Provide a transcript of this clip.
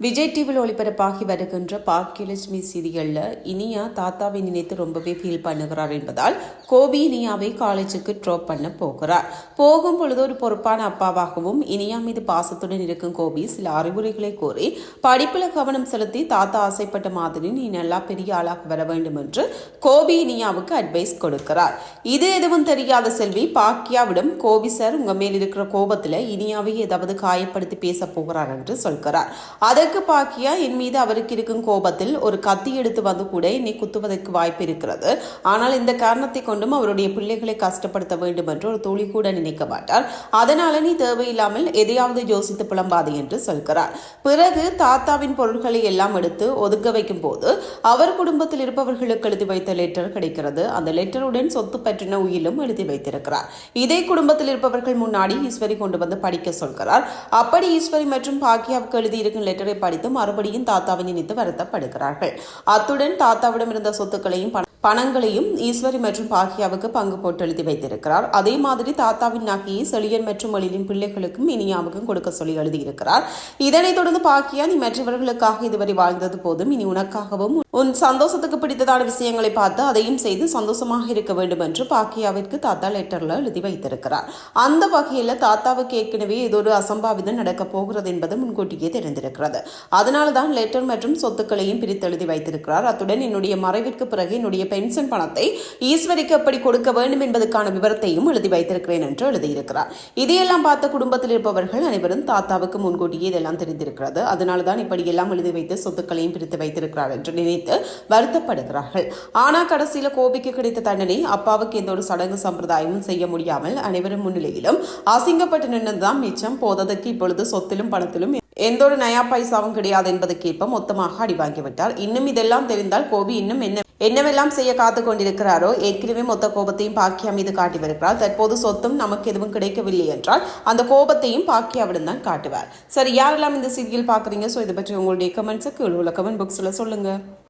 விஜய் டிவியில் ஒளிபரப்பாகி வருகின்ற பாக்கியலட்சுமி சீரியலில் இனியா தாத்தாவை நினைத்து ரொம்பவே ஃபீல் பண்ணுகிறார் என்பதால் கோபி இனியாவை காலேஜுக்கு ட்ராப் பண்ண போகிறார். போகும் பொழுது ஒரு பொறுப்பான அப்பாவாகவும் இனியா மீது பாசத்துடன் இருக்கும் கோபி சில அறிவுரைகளை கூறி படிப்பில் கவனம் செலுத்தி தாத்தா ஆசைப்பட்ட மாதிரி நீ நல்லா பெரிய ஆளாக வர வேண்டும் என்று கோபி இனியாவுக்கு அட்வைஸ் கொடுக்கிறார். இது எதுவும் தெரியாத செல்வி பாக்கியாவிடம் கோபி சார் உங்க மேல் இருக்கிற கோபத்தில் இனியாவை ஏதாவது காயப்படுத்தி பேச போகிறார் என்று சொல்கிறார். அதை அதற்கு பாக்கியா என் மீது அவருக்கு இருக்கும் கோபத்தில் ஒரு கத்தி எடுத்து வந்து கூட என்னை குத்துவதற்கு வாய்ப்பு இருக்கிறது. ஆனால் இந்த காரணத்தை கொண்டும் அவருடைய பிள்ளைகளை கஷ்டப்படுத்த வேண்டும் என்று ஒரு தோழி கூட நினைக்க மாட்டார். அதனால நீ தேவையில்லாமல் எதையாவது யோசித்து புலம்பாது என்று சொல்கிறார். பிறகு தாத்தாவின் பொருட்களை எல்லாம் எடுத்து ஒதுக்க வைக்கும் போது அவர் குடும்பத்தில் இருப்பவர்களுக்கு எழுதி வைத்த லெட்டர் கிடைக்கிறது. அந்த லெட்டருடன் சொத்து பற்றின உயிலும் எழுதி வைத்திருக்கிறார். இதே குடும்பத்தில் இருப்பவர்கள் முன்னாடி ஈஸ்வரி கொண்டு வந்து படிக்க சொல்கிறார். அப்படி ஈஸ்வரி மற்றும் பாக்கியாவுக்கு எழுதியிருக்கும் லெட்டரை படித்து மறுபடியும் தாத்தாவை நினைத்து வருத்தப்படுகிறார்கள். அத்துடன் தாத்தாவிடம் இருந்த சொத்துக்களையும் பணங்களையும் ஈஸ்வரி மற்றும் பாக்கியாவுக்கு பங்கு போட்டு எழுதி வைத்திருக்கிறார். அதே மாதிரி தாத்தாவின் நகையை செழியன் மற்றும் எழிலின் பிள்ளைகளுக்கும் இனியாவுக்கும் கொடுக்க சொல்லி எழுதியிருக்கிறார். இதனைத் தொடர்ந்து பாக்கியா நீ மற்றவர்களுக்காக இதுவரை வாழ்ந்தது போதும். இனி உனக்காகவும் உன் சந்தோஷத்துக்கு பிடித்ததான விஷயங்களை பார்த்து அதையும் செய்து சந்தோஷமாக இருக்க வேண்டும் என்று பாக்கியாவிற்கு தாத்தா லெட்டரில் எழுதி வைத்திருக்கிறார். அந்த வகையில் தாத்தாவுக்கு ஏற்கனவே ஏதோ ஒரு அசம்பாவிதம் நடக்கப் போகிறது என்பது முன்கூட்டியே தெரிந்திருக்கிறது. அதனால தான் லெட்டர் மற்றும் சொத்துக்களையும் பிரித்து எழுதி வைத்திருக்கிறார். அத்துடன் என்னுடைய மறைவிற்கு பிறகு என்னுடைய பென்ஷன் பணத்தை ஈஸ்வரிக்கு எப்படி கொடுக்க வேண்டும் என்பதற்கான விவரத்தையும் எழுதி வைத்திருக்கிறேன் என்று எழுதியிருக்கிறார். இதையெல்லாம் பார்த்த குடும்பத்தில் இருப்பவர்கள் அனைவரும் தாத்தாவுக்கு முன்கூட்டியே இதெல்லாம் தெரிந்திருக்கிறது. அதனால தான் இப்படியெல்லாம் எழுதி வைத்து சொத்துக்களையும் பிரித்து வைத்திருக்கிறார் என்று நினைத்து வருத்தப்படுகிறார்கள். ஆனா கடைசியில கோபிக்கு கிடைத்த தண்டனை அப்பாவுக்கு எந்த ஒரு சடங்கு சம்பிரதாயமும் செய்ய முடியாமல் அனைவரும் முன்னிலையிலும் அசிங்கப்பட்டு நின்றுதான் மிச்சம். போததற்கு இப்பொழுது சொத்திலும் பணத்திலும் எந்த ஒரு நயா பைசாவும் கிடையாது என்பதற்கேற்ப மொத்தமாக அடி வாங்கிவிட்டார் இன்னும் இதெல்லாம் தெரிந்தால் கோபி இன்னும் என்ன என்னவெல்லாம் செய்ய காத்து கொண்டிருக்கிறாரோ ஏற்கனவே மொத்த கோபத்தையும் பாக்கியா மீது காட்டி வருகிறார். தற்போது சொத்தும் நமக்கு எதுவும் கிடைக்கவில்லை என்றால் அந்த கோபத்தையும் பாக்கியாவிடம் தான் காட்டுவார். சரி யாரெல்லாம் இந்த சீரியல் பார்க்குறீங்க? ஸோ இதை பற்றி உங்களுடைய கமெண்ட்ஸை கீழே உள்ள கமெண்ட் பாக்ஸில் சொல்லுங்க.